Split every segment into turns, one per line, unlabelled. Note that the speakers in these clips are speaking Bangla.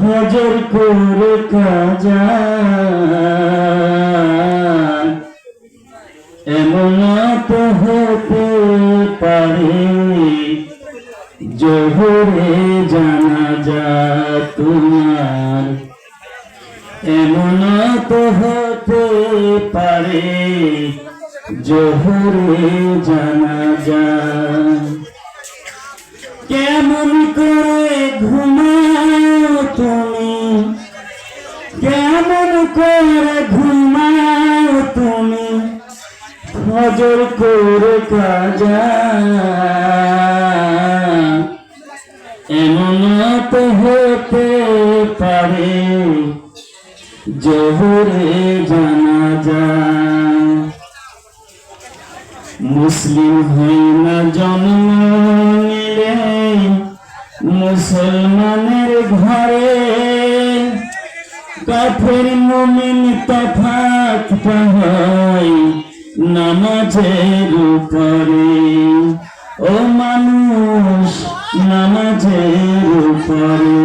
হজর করে এমন তো হতে পারে জোহরে জানা যা তোমার। এমন তো হতে পারে জোহরে জানা যা হজর করে কাজা। এমন হতে পারে জোহরে জানা যায় মুসলিম হই না জন্ম নিলে মুসলমানের ঘরে কাফের মুমিন তফাত হয় নামাজের উপরে। ও মানুষ নামাজের উপরে।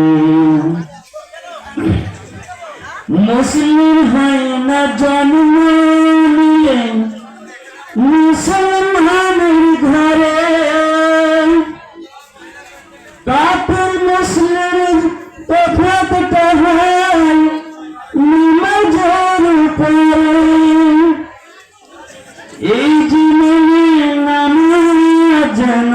মুসলিম হয় না জন্ম এই জীবনে নামাজ যেন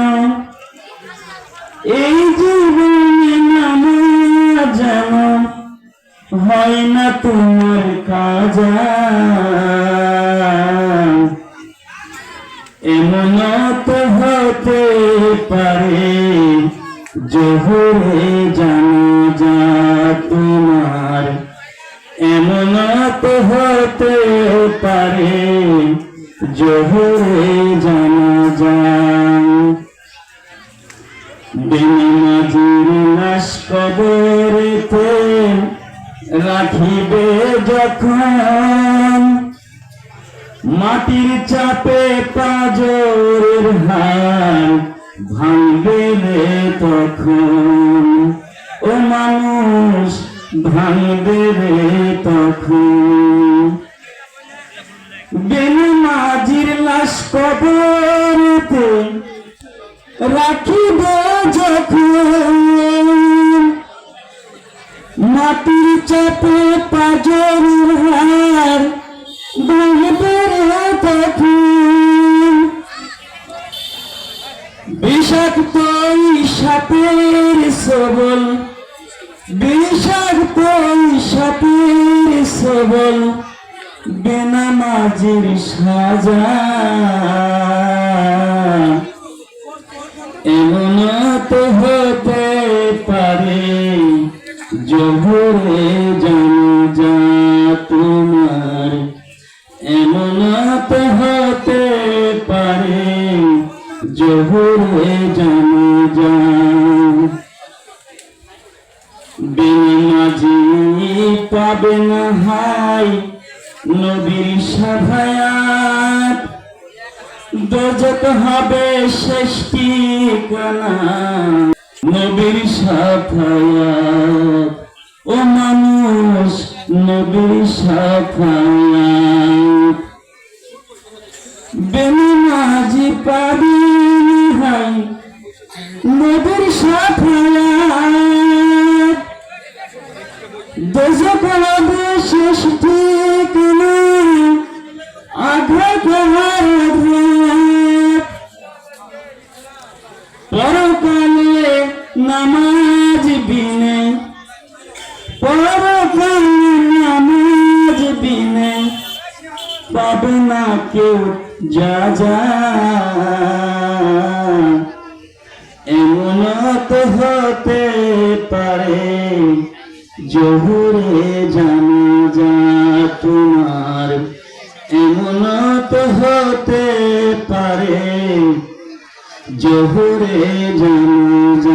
এই জীবনে নামাজ যেন হয় না তোমার কাজা। এমন তো হতে পারে, জোহরে জানা যা তোমার। এমন তো হতে পারে জোহরে জানা যা বেনামাজির লাশ কবরেতে রাখিবে যখন। মাটির চাপে পাজরের হার ভাঙবে রে তখন। ও মানুষ ভাঙবে তখন। কবরেতে রাখিবে যখন। মাটির চাপে পাজরের হার ভাঙবে তখন। বিষাক্ত সাপের সবল, বিষাক্ত সাপের সবল। বেনামাজির সাজা। এমন তো হতে পারে, জোহরে জানা যা তোমার। এমন তো হতে পারে, জোহরে জানা যা বেনামাজি পাবে না হাই নবীর সাভায়াত। দোজক হবে শেষ ঠিকানা নবীর সাফায়াত ও মানুষ, নবীর সাফায়াত বেনামাজি পাবি হাই পরকালে নামাজ বিনে পরকালে নামাজ বিনে পাবে না কেউ যা যা। এমন হতে পারে জহুরে জানা যা তোমার এমন তো হতে পারে। জহুরে জানা